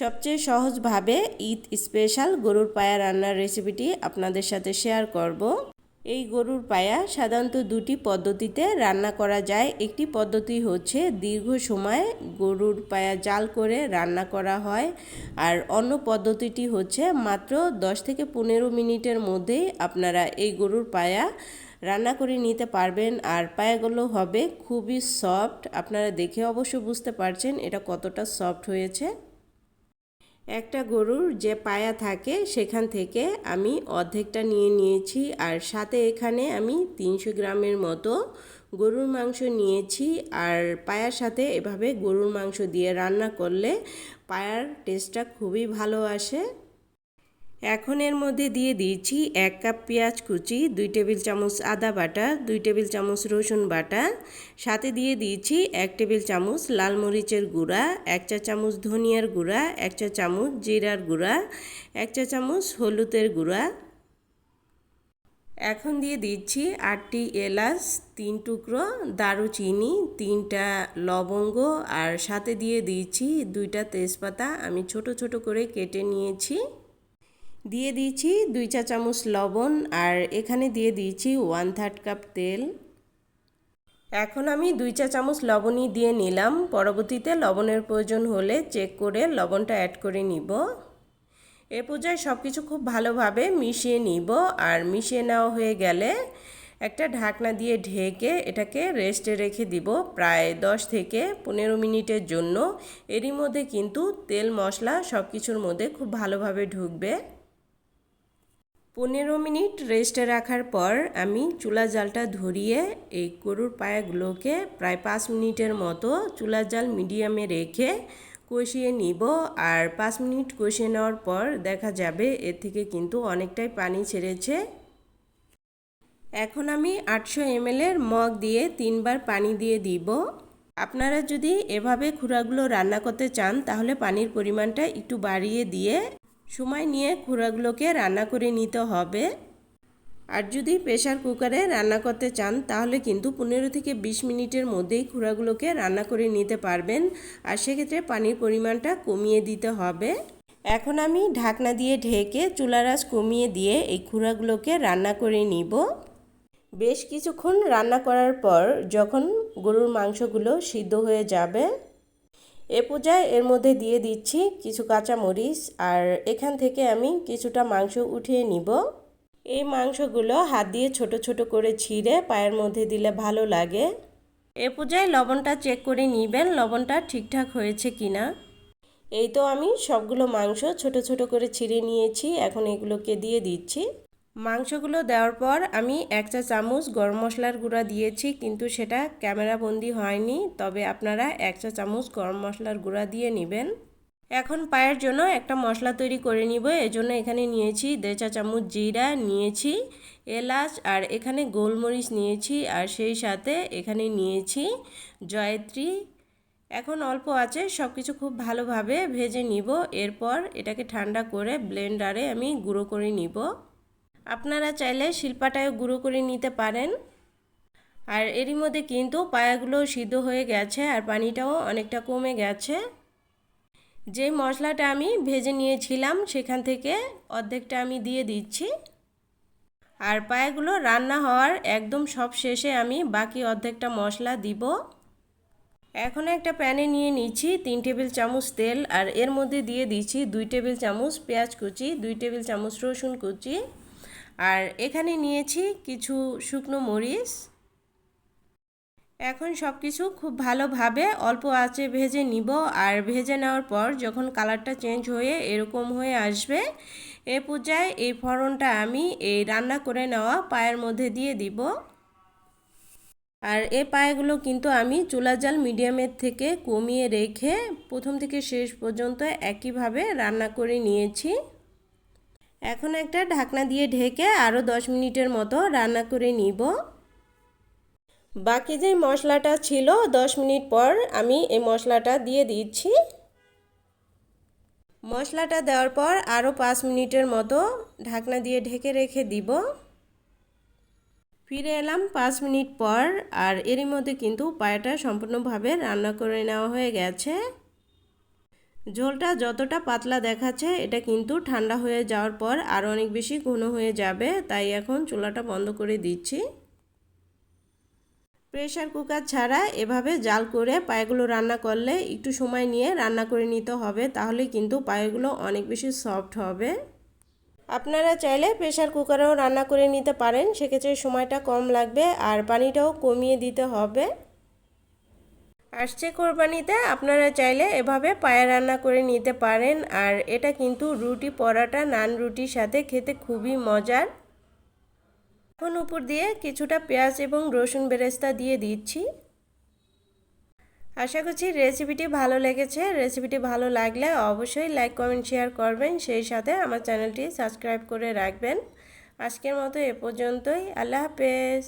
সবচেয়ে সহজভাবে ঈদ স্পেশাল গরুর পায়া রান্নার রেসিপিটি আপনাদের সাথে শেয়ার করব। এই গরুর পায়া সাধারণত দুটি পদ্ধতিতে রান্না করা যায়। একটি পদ্ধতি হচ্ছে দীর্ঘ সময় গরুর পায়া জাল করে রান্না করা হয় আর অন্য পদ্ধতিটি হচ্ছে মাত্র 10 থেকে পনেরো মিনিটের মধ্যেই আপনারা এই গরুর পায়া রান্না করে নিতে পারবেন। আর পায়াগুলো হবে খুবই সফট। আপনারা দেখে অবশ্য বুঝতে পারছেন এটা কতটা সফট হয়েছে। একটা গরুর যে পায়া থাকে সেখান থেকে আমি অর্ধেকটা নিয়ে নিয়েছি আর সাথে এখানে আমি তিনশো গ্রামের মতো গরুর মাংস নিয়েছি আর পায়ার সাথে এভাবে গরুর মাংস দিয়ে রান্না করলে পায়ার টেস্টটা খুবই ভালো আসে। এখন এর মধ্যে দিয়ে দিয়েছি এক কাপ পেঁয়াজ কুচি, দুই টেবিল চামচ আদা বাটা, দুই টেবিল চামচ রসুন বাটা, সাথে দিয়ে দিয়েছি এক টেবিল চামচ লাল মরিচের গুঁড়া, এক চা চামচ ধনিয়ার গুঁড়া, এক চা চামচ জিরার গুঁড়া, এক চা চামচ হলুদের গুঁড়া। এখন দিয়ে দিচ্ছি আটটি এলাচ, তিন টুকরো দারুচিনি, তিনটা লবঙ্গ আর সাথে দিয়ে দিয়েছি দুইটা তেজপাতা। আমি ছোট ছোট করে কেটে নিয়েছি। দিয়ে দিয়েছি দুই চা চামচ লবণ আর এখানে দিয়ে দিয়েছি ওয়ান থার্ড কাপ তেল। এখন আমি দুই চা চামচ লবণই দিয়ে নিলাম। পরবর্তীতে লবণের প্রয়োজন হলে চেক করে লবণটা অ্যাড করে নিব। এ পর্যায়ে সব কিছু খুব ভালোভাবে মিশিয়ে নিব আর মিশিয়ে নেওয়া হয়ে গেলে একটা ঢাকনা দিয়ে ঢেকে এটাকে রেস্টে রেখে দিব প্রায় দশ থেকে পনেরো মিনিটের জন্য। এরই মধ্যে কিন্তু তেল মশলা সব কিছুর মধ্যে খুব ভালোভাবে ঢুকবে। পনেরো মিনিট রেস্টে রাখার পর আমি চুলা জালটা ধরিয়ে এই গরুর পায়াগুলোকে প্রায় পাঁচ মিনিটের মতো চুলা জাল মিডিয়ামে রেখে কষিয়ে নিব। আর পাঁচ মিনিট কষিয়ে নেওয়ার পর দেখা যাবে এর থেকে কিন্তু অনেকটাই পানি ছেড়েছে। এখন আমি আটশো এমএলের মগ দিয়ে তিনবার পানি দিয়ে দিব। আপনারা যদি এভাবে খুঁড়াগুলো রান্না করতে চান, তাহলে পানির পরিমাণটা একটু বাড়িয়ে দিয়ে সময় নিয়ে খুঁড়াগুলোকে রান্না করে নিতে হবে। আর যদি প্রেশার কুকারে রান্না করতে চান, তাহলে কিন্তু পনেরো থেকে বিশ মিনিটের মধ্যেই খুঁড়াগুলোকে রান্না করে নিতে পারবেন। আর সেক্ষেত্রে পানির পরিমাণটা কমিয়ে দিতে হবে। এখন আমি ঢাকনা দিয়ে ঢেকে চুলারাস কমিয়ে দিয়ে এই খুঁড়াগুলোকে রান্না করে নিব। বেশ কিছুক্ষণ রান্না করার পর যখন গরুর মাংসগুলো সিদ্ধ হয়ে যাবে এ পূজায় এর মধ্যে দিয়ে দিচ্ছি কিছু কাঁচা মরিচ আর এখান থেকে আমি কিছুটা মাংস উঠিয়ে নিব। এই মাংসগুলো হাত দিয়ে ছোট ছোট করে ছিঁড়ে পায়ের মধ্যে দিলে ভালো লাগে। এ পূজায় লবণটা চেক করে নিবেন, লবণটা ঠিকঠাক হয়েছে কিনা। এই তো আমি সবগুলো মাংস ছোট ছোট করে ছিঁড়ে নিয়েছি, এখন এগুলোকে দিয়ে দিচ্ছি। মাংসগুলো দেওয়ার পর আমি এক চা চামচ গরম মশলার গুঁড়া দিয়েছি, কিন্তু সেটা ক্যামেরাবন্দি হয়নি। তবে আপনারা এক চা চামচ গরম মশলার গুঁড়া দিয়ে নেবেন। এখন পায়ের জন্য একটা মশলা তৈরি করে নিব। এজন্য এখানে নিয়েছি দেড় চা চামচ জিরা নিয়েছি, এলাচ, আর এখানে গোলমরিচ নিয়েছি, আর সেই সাথে এখানে নিয়েছি জয়ত্রী। এখন অল্প আছে সব কিছু খুব ভালোভাবে ভেজে নিব। এরপর এটাকে ঠান্ডা করে ব্লেন্ডারে আমি গুঁড়ো করে নিব। আপনারা চাইলে শিল্পাটায় গুঁড়ো করে নিতে পারেন। আর এরই মধ্যে কিন্তু পায়াগুলো সিদ্ধ হয়ে গেছে আর পানিটাও অনেকটা কমে গেছে। যে মশলাটা আমি ভেজে নিয়েছিলাম সেখান থেকে অর্ধেকটা আমি দিয়ে দিচ্ছি। আর পায়াগুলো রান্না হওয়ার একদম সব শেষে আমি বাকি অর্ধেকটা মশলা দিব। এখন একটা প্যানে নিয়ে নিচ্ছি তিন টেবিল চামচ তেল আর এর মধ্যে দিয়ে দিচ্ছি দুই টেবিল চামচ পেঁয়াজ কুচি, দুই টেবিল চামচ রসুন কুচি। আর এখানে নিয়েছি কিছু শুকনো মরিচ। এখন সব কিছু খুব ভালোভাবে অল্প আঁচে ভেজে নিব আর ভেজে নেওয়ার পর যখন কালারটা চেঞ্জ হয়ে এরকম হয়ে আসবে, এ পর্যায়ে এই ফড়নটা আমি এই রান্না করে নেওয়া পায়ের মধ্যে দিয়ে দিব। আর এ পায়েগুলো কিন্তু আমি চুলা জাল মিডিয়ামের থেকে কমিয়ে রেখে প্রথম থেকে শেষ পর্যন্ত একইভাবে রান্না করে নিয়েছি। এখন একটা ঢাকনা দিয়ে ঢেকে আরও দশ মিনিটের মতো রান্না করে নিব। বাকি যে মশলাটা ছিল, দশ মিনিট পর আমি এই মশলাটা দিয়ে দিচ্ছি। মশলাটা দেওয়ার পর আরও পাঁচ মিনিটের মতো ঢাকনা দিয়ে ঢেকে রেখে দিব। ফিরে এলাম পাঁচ মিনিট পর, আর এরই মধ্যে কিন্তু পায়াটা সম্পূর্ণভাবে রান্না করে নেওয়া হয়ে গেছে। ঝোলটা যতটা পাতলা দেখাচ্ছে, এটা কিন্তু ঠান্ডা হয়ে যাওয়ার পর আরও অনেক বেশি ঘন হয়ে যাবে, তাই এখন চুলাটা বন্ধ করে দিচ্ছি। প্রেশার কুকার ছাড়া এভাবে জাল করে পায়েগুলো রান্না করলে একটু সময় নিয়ে রান্না করে নিতে হবে, তাহলে কিন্তু পায়েগুলো অনেক বেশি সফট হবে। আপনারা চাইলে প্রেশার কুকারেও রান্না করে নিতে পারেন, সেক্ষেত্রে সময়টা কম লাগবে আর পানিটাও কমিয়ে দিতে হবে। আসছে কোরবানিতে, আপনারা চাইলে এভাবে পায়ে রান্না করে নিতে পারেন। আর এটা কিন্তু রুটি পরাটা, নান রুটির সাথে খেতে খুবই মজার। এখন উপর দিয়ে কিছুটা পেঁয়াজ এবং রসুন বেরেস্তা দিয়ে দিচ্ছি। আশা করছি রেসিপিটি ভালো লেগেছে। রেসিপিটি ভালো লাগলে অবশ্যই লাইক, কমেন্ট, শেয়ার করবেন। সেই সাথে আমার চ্যানেলটি সাবস্ক্রাইব করে রাখবেন। আজকের মতো এ পর্যন্তই। আল্লাহ হাফেজ।